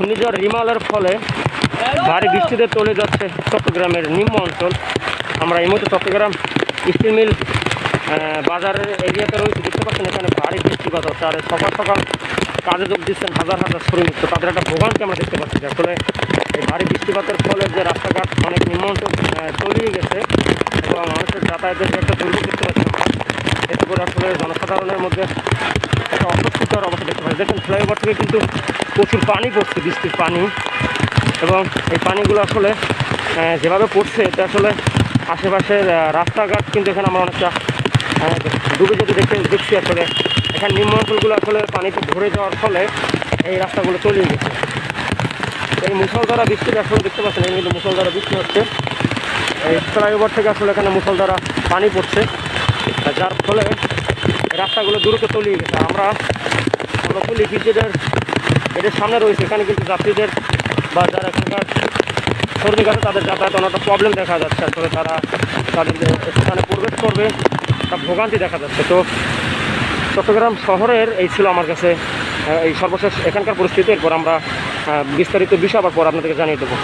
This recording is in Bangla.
ঘূর্ণিঝড় রিমালের ফলে ভারী বৃষ্টিতে চলে যাচ্ছে চট্টগ্রামের নিম্ন অঞ্চল। আমরা এই মুহূর্তে চট্টগ্রাম স্টিল মিল বাজারের এরিয়াতে রয়েছে। দেখতে পাচ্ছেন এখানে ভারী বৃষ্টিপাত হচ্ছে। আর সকাল সকাল কাজে যোগ দিচ্ছেন হাজার হাজার শ্রমিক। তো তাদের একটা ভোগান্তি আমরা দেখতে পাচ্ছি। আসলে এই ভারী বৃষ্টিপাতের ফলে যে রাস্তাঘাট অনেক নিম্ন অঞ্চল তলিয়ে গেছে এবং মানুষের যাতায়াতের একটা দুর্যোগ দেখতে পাচ্ছি আমরা। এতে করে আসলে জনসাধারণের মধ্যে একটা অস্বস্তিকর অবস্থা দেখতে পাচ্ছি। দেখেন, ফ্লাইওভার থেকে কিন্তু প্রচুর পানি পড়ছে, বৃষ্টির পানি। এবং এই পানিগুলো আসলে যেভাবে পড়ছে, এটা আসলে আশেপাশের রাস্তাঘাট কিন্তু এখানে আমরা অনেকটা ডুবে যেতে দেখতে, দেখছি আসলে, এখানে নিম্ন আসলে পানিতে ভরে যাওয়ার ফলে এই রাস্তাগুলো তলিয়ে গেছে। এই মুসলধারা বৃষ্টিটা আসলে দেখতে পাচ্ছেন এই কিন্তু মুসলধারা বৃষ্টি হচ্ছে। এই ফ্লাইওভার থেকে আসলে এখানে মুসলধারা পানি পড়ছে। যার ফলে রাস্তাগুলো দ্রুত তলিয়ে গেছে। আমরা আমরা পুলিশ ব্রিগেডের এদের সামনে রয়েছে। এখানে কিন্তু যাত্রীদের বা যারা এখানকার শ্রমিক আছে তাদের যাতায়াত অনেকটা প্রবলেম দেখা যাচ্ছে। আসলে তারা তাদের যে সেখানে প্রবেশ করবে, তা ভোগান্তি দেখা যাচ্ছে। তো চট্টগ্রাম শহরের এই ছিল আমার কাছে এই সর্বশেষ এখানকার পরিস্থিতি। এরপর আমরা বিস্তারিত বিষয় আবার পর আপনাদেরকে জানিয়ে দেবো।